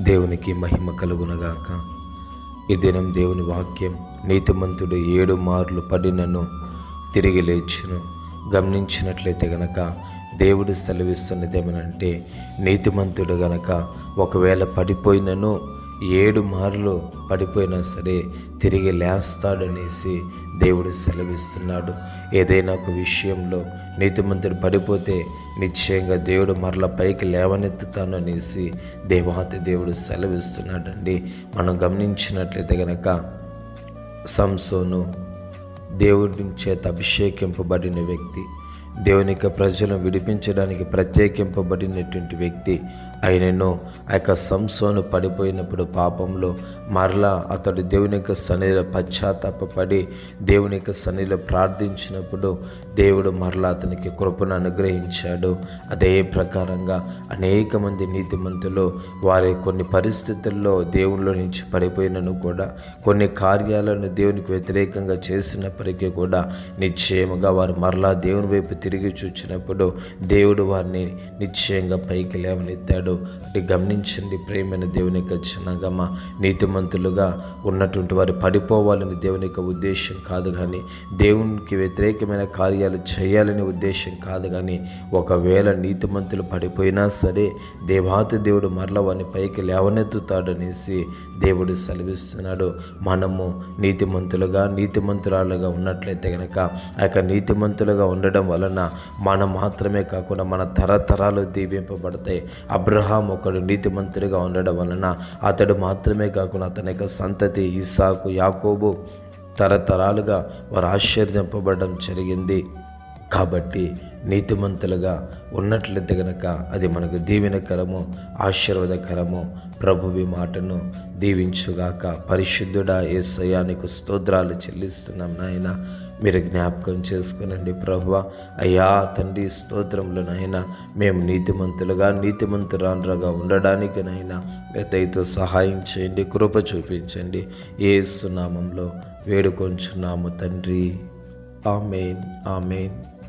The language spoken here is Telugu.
దేవునికి మహిమ కలుగునగాక. ఈ దినం దేవుని వాక్యం నీతిమంతుడు ఏడు మార్లు పడినను తిరిగి లేచును. గమనించినట్లయితే గనక దేవుడు సెలవిస్తున్నదేమనంటే నీతిమంతుడు గనక ఒకవేళ పడిపోయినను ఏడు మార్లు పడిపోయినా సరే తిరిగి లేస్తాడనేసి దేవుడు సెలవిస్తున్నాడు. ఏదైనా ఒక విషయంలో నీతిమంతుడు పడిపోతే నిశ్చయంగా దేవుడు మరల పైకి లేవనెత్తుతాను అనేసి దేవాతి దేవుడు సెలవిస్తున్నాడండి. మనం గమనించినట్లయితే గనక సంసోను దేవుడి చేత అభిషేకింపబడిన వ్యక్తి దేవుని యొక్క ప్రజలను విడిపించడానికి ప్రత్యేకింపబడినటువంటి వ్యక్తి ఆయనను ఆ యొక్క సంసోను పడిపోయినప్పుడు పాపంలో మరలా అతడు దేవుని యొక్క సన్నిధిలో పశ్చాత్తాపడి దేవుని యొక్క సన్నిధిలో ప్రార్థించినప్పుడు దేవుడు మరలా అతనికి కృపను అనుగ్రహించాడు. అదే ప్రకారంగా అనేక మంది నీతిమంతులు వారి కొన్ని పరిస్థితుల్లో దేవునిలో నుంచి పడిపోయినను కూడా కొన్ని కార్యాలను దేవునికి వ్యతిరేకంగా చేసినప్పటికీ కూడా నిశ్చయముగా వారు మరలా దేవుని వైపు తిరిగి చూచినప్పుడు దేవుడు వారిని నిశ్చయంగా పైకి లేవనెత్తాడు. అంటే గమనించండి ప్రేమైన దేవుని యొక్క చిన్నగమ నీతిమంతులుగా ఉన్నటువంటి వారు పడిపోవాలని దేవుని యొక్క ఉద్దేశం కాదు కానీ దేవునికి వ్యతిరేకమైన కార్యాలు చేయాలనే ఉద్దేశం కాదు కానీ ఒకవేళ నీతిమంతులు పడిపోయినా సరే దేవాతి దేవుడు మరల వారిని పైకి లేవనెత్తుతాడనేసి దేవుడు సెలవిస్తున్నాడు. మనము నీతిమంతులుగా నీతిమంతురాలుగా ఉన్నట్లయితే కనుక ఆ యొక్క నీతిమంతులుగా ఉండడం వలన మనం మాత్రమే కాకుండా మన తరతరాలు దీవింపబడతాయి. అబ్రహాం ఒకడు నీతిమంతుడిగా ఉండడం వలన అతడు మాత్రమే కాకుండా అతని యొక్క సంతతి ఇసాకు యాకోబు తరతరాలుగా వారు ఆశ్చర్యింపబడడం జరిగింది. కాబట్టి నీతిమంతులుగా ఉన్నట్లయితే గనక అది మనకు దీవెనకరము ఆశీర్వాదకరము. ప్రభువి మాటను దీవించుగాక. పరిశుద్ధుడా ఏసయానికి స్తోత్రాలు చెల్లిస్తున్నాం నాయన. మీరు జ్ఞాపకం చేసుకునండి ప్రభువ. అయ్యా తండ్రి స్తోత్రంలో నాయన. మేము నీతిమంతులుగా నీతిమంతురాలుగా ఉండడానికి నాయన. దయతో సహాయం చేయండి కృప చూపించండి. ఏ సునామంలో వేడుకొంచున్నాము తండ్రి. Amen amen.